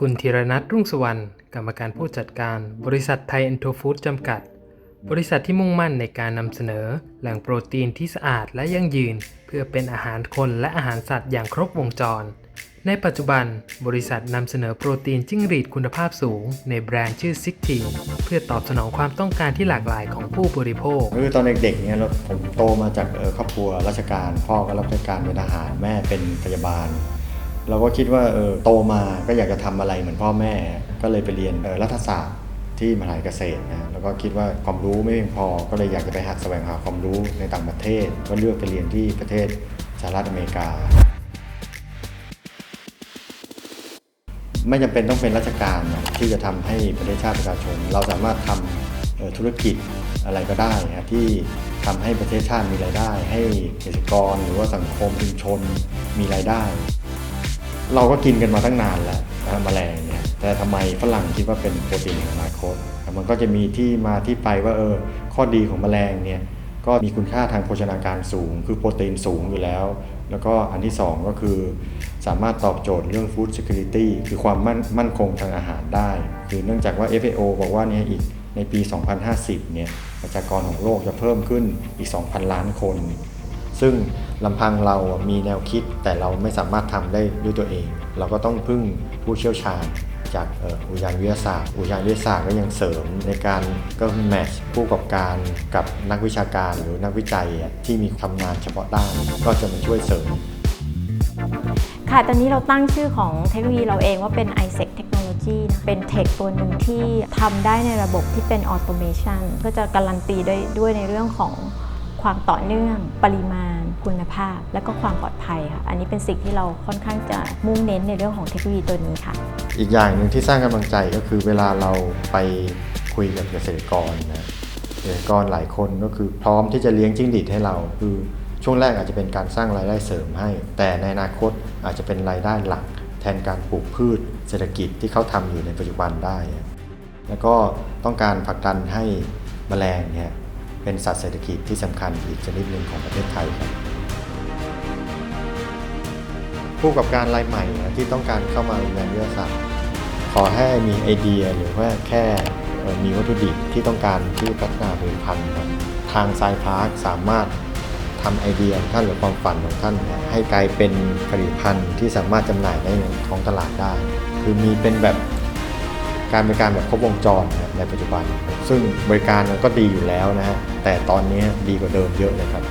คุณธีรนัทรุ่งสวรรณกรรมการผู้จัดการ บริษัทไทยเอ็นโทฟู้ดจำกัด บริษัทที่มุ่งมั่นในการนำเสนอแหล่งโปรตีนที่สะอาดและยั่งยืน เพื่อเป็นอาหารคนและอาหารสัตว์อย่างครบวงจร ในปัจจุบัน บริษัทนำเสนอโปรตีนจิ้งหรีดคุณภาพสูง ในแบรนด์ชื่อซิกทีเพื่อตอบสนองความต้องการที่หลากหลายของผู้บริโภค คือตอนเด็กๆเนี่ยเราผมโตมาจากครอบครัวราชการ พ่อก็รับราชการเป็นทหารแม่เป็นพยาบาล เราก็คิดว่าเออโตมาก็อยากจะทำอะไรเหมือนพ่อแม่ ก็เลยไปเรียนออรัฐศาสตร์ที่มหาลัยเกษตรนะแล้วก็คิดว่าความรู้ไม่เพียงพอ ก็เลยอยากจะไปหาแสวงหาความรู้ในต่างประเทศ ก็เลือกไปเรียนที่ประเทศสหรัฐอเมริกา ไม่จำเป็นต้องเป็นราชการนะที่จะทำให้ประเทศชาติประชาชน เราสามารถทำเอ่อธุรกิจอะไรก็ได้นะที่ทำให้ประเทศชาติมีรายได้ ให้เกษตรกรหรือว่าสังคมชุมชนมีรายได้ เราก็กินกันมาตั้งนานแล้วนะแมลงเนี่ยแต่ทำไมฝรั่งคิดว่าเป็นโปรตีนแห่งอนาคต มันก็จะมีที่มาที่ไปว่าเออข้อดีของแมลงเนี่ยก็มีคุณค่าทางโภชนาการสูง คือโปรตีนสูงอยู่แล้ว แล้วก็อันที่สองก็คือสามารถตอบโจทย์เรื่อง food security คือความมั่นมั่นคงทางอาหารได้ คือเนื่องจากว่า FAO บอกว่าเนี่ยอีกในปี 2050 เนี่ยประชากรของโลกจะเพิ่มขึ้นอีก 2,000 ล้านคน ซึ่งลำพังเรามีแนวคิดแต่เราไม่สามารถทำได้ด้วยตัวเอง เราก็ต้องพึ่งผู้เชี่ยวชาญจากอุทยานวิทยาศาสตร์ อุทยานวิทยาศาสตร์ก็ยังเสริมในการก็แมทช์ผู้ประกอบการกับนักวิชาการหรือนักวิจัยที่มีทำงานเฉพาะด้านก็จะมาช่วยเสริม ค่ะ ตอนนี้เราตั้งชื่อของเทคโนโลยีเราเองว่าเป็น ISEC Technology นะเป็นเทคตัวหนึ่งที่ทำได้ในระบบที่เป็นออโตเมชันก็จะการันตีได้ด้วยในเรื่องของ ความต่อเนื่อง ปริมาณ คุณภาพ และก็ความปลอดภัยค่ะ อันนี้เป็นสิ่งที่เราค่อนข้างจะมุ่งเน้นในเรื่องของเทคโนโลยีตัวนี้ค่ะ อีกอย่างหนึ่งที่สร้างกำลังใจก็คือเวลาเราไปคุยกับเกษตรกรนะเกษตรกรหลายคนก็คือพร้อมที่จะเลี้ยงจิ้งหรีดให้เรา คือช่วงแรกอาจจะเป็นการสร้างรายได้เสริมให้ แต่ในอนาคตอาจจะเป็นรายได้หลัก แทนการปลูกพืชเศรษฐกิจที่เขาทำอยู่ในปัจจุบันได้ แล้วก็ต้องการผลักดันให้แมลงเนี่ย เป็นสัตว์เศรษฐกิจที่สำคัญอีกชนิดหนึ่งของประเทศไทยครับผู้ประกอบการรายใหม่ที่ต้องการเข้ามาในวิทยาศาสตร์ขอให้มีไอเดียหรือว่าแค่มีวัตถุดิบที่ต้องการที่พัฒนาผลิตภัณฑ์ทางไซพาร์คสามารถทำไอเดียท่านหรือความฝันของท่าน ให้กลายเป็นผลิตภัณฑ์ที่สามารถจำหน่ายในท้องตลาดได้ คือมีเป็นแบบ การบริการแบบครบวงจรในปัจจุบัน ซึ่งบริการมันก็ดีอยู่แล้วนะฮะแต่ตอนนี้ดีกว่าเดิมเยอะเลยครับ